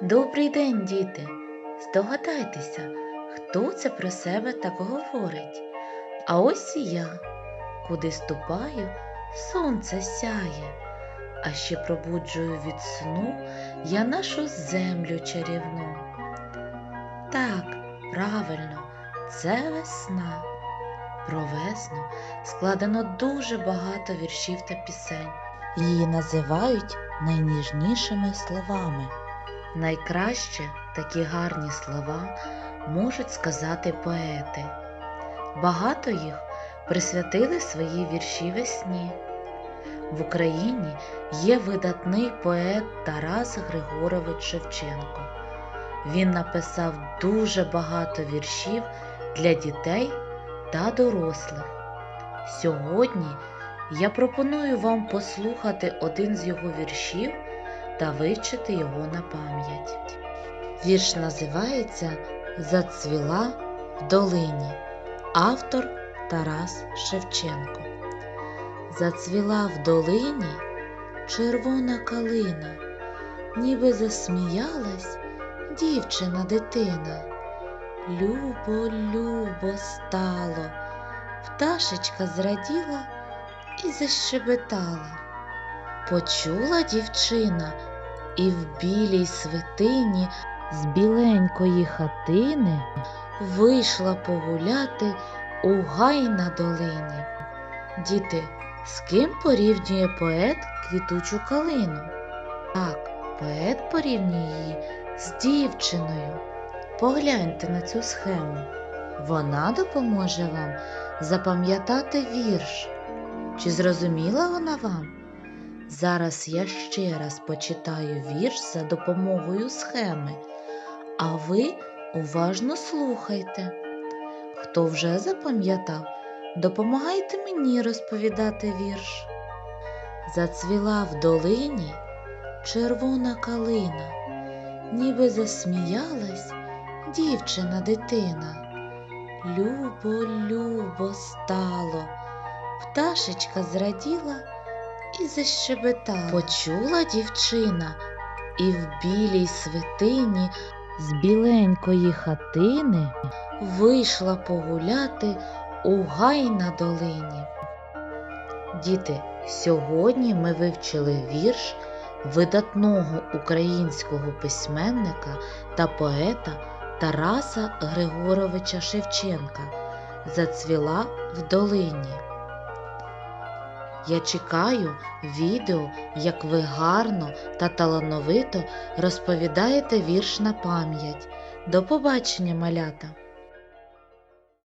Добрий день, діти! Здогадайтеся, хто це про себе так говорить. А ось і я, куди ступаю, сонце сяє, а ще пробуджую від сну я нашу землю чарівну. Так, правильно, це весна. Про весну складено дуже багато віршів та пісень. Її називають найніжнішими словами. Найкраще такі гарні слова можуть сказати поети. Багато їх присвятили свої вірші весні. В Україні є видатний поет Тарас Григорович Шевченко. Він написав дуже багато віршів для дітей та дорослих. Сьогодні я пропоную вам послухати один з його віршів та вивчити його на пам'ять. Вірш називається Зацвіла в долині. Автор Тарас Шевченко. Зацвіла в долині червона калина, ніби засміялась дівчина дитина. Любо, любо стало, пташечка зраділа і защебетала. Почула дівчина і в білій свитині з біленької хатини вийшла погуляти у гай на долині. Діти, з ким порівнює поет квітучу калину? Так, поет порівнює її з дівчиною. Погляньте на цю схему. Вона допоможе вам запам'ятати вірш. Чи зрозуміла вона вам? Зараз я ще раз почитаю вірш за допомогою схеми, а ви уважно слухайте. Хто вже запам'ятав, допомагайте мені розповідати вірш. Зацвіла в долині червона калина, ніби засміялась дівчина дитина. Любо, любо стало, пташечка зраділа і защебетала. Почула дівчина і в білій свитині з біленької хатини вийшла погуляти у гай на долині. Діти, сьогодні ми вивчили вірш видатного українського письменника та поета Тараса Григоровича Шевченка Зацвіла в долині. Я чекаю відео, як ви гарно та талановито розповідаєте вірш на пам'ять. До побачення, малята!